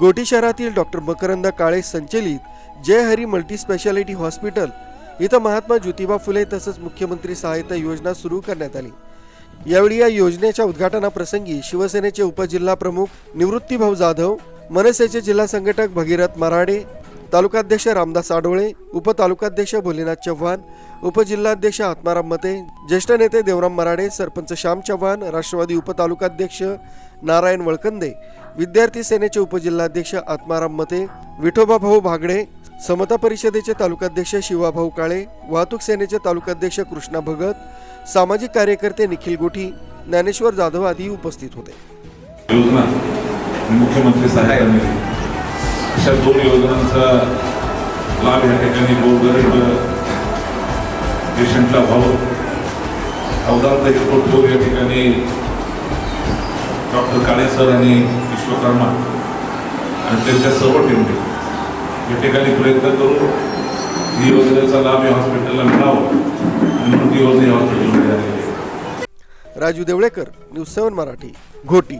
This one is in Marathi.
गोटी शहरातील डॉक्टर मकरंद काळे संचलित Jay Hari multi speciality hospital इथं महात्मा ज्योतिबा फुले तसंच मुख्यमंत्री सहायता योजना सुरू करण्यात आली. यावेळी या योजनेच्या उद्घाटनाप्रसंगी शिवसेनेचे उपजिल्हा प्रमुख निवृत्तीभाऊ जाधव मनसेचे जिल्हा संघटक भगीरथ मराडे तालुकाध्यक्ष रामदास आडोळे उपतालुकाध्यक्ष भोलेनाथ चव्हाण उपजिल्हाध्यक्ष आत्माराम मते ज्येष्ठ नेते देवराम मराडे सरपंच श्याम चव्हाण राष्ट्रवादी उपतालुकाध्यक्ष नारायण वळकंदे विद्यार्थी सेनेचे उपजिल्हाध्यक्ष आत्माराम मते विठोबा भाऊ भागडे समता परिषदेचे तालुकाध्यक्ष शिवाभाऊ काळे वाहतूक सेनेचे तालुकाध्यक्ष कृष्णा भगत सामाजिक कार्यकर्ते निखिल गोठी ज्ञानेश्वर जाधव आदी उपस्थित होते. योजना मुख्यमंत्री सहायता निधी अशा दोन योजनांचा लाभ या ठिकाणी गोरगरीब पेशंटला व्हावं. अवदार्थ एअरपोर्ट ठेवून या ठिकाणी डॉक्टर काळे सर आणि विश्वकर्मा आणि त्यांच्या सर्व टीमने या ठिकाणी प्रयत्न करून ही योजनेचा लाभ या हॉस्पिटलला मिळावा आणि म्हणून ती योजना या हॉस्पिटलमध्ये आलेली आहे. Raju Devlekar news seven Marathi Ghoti.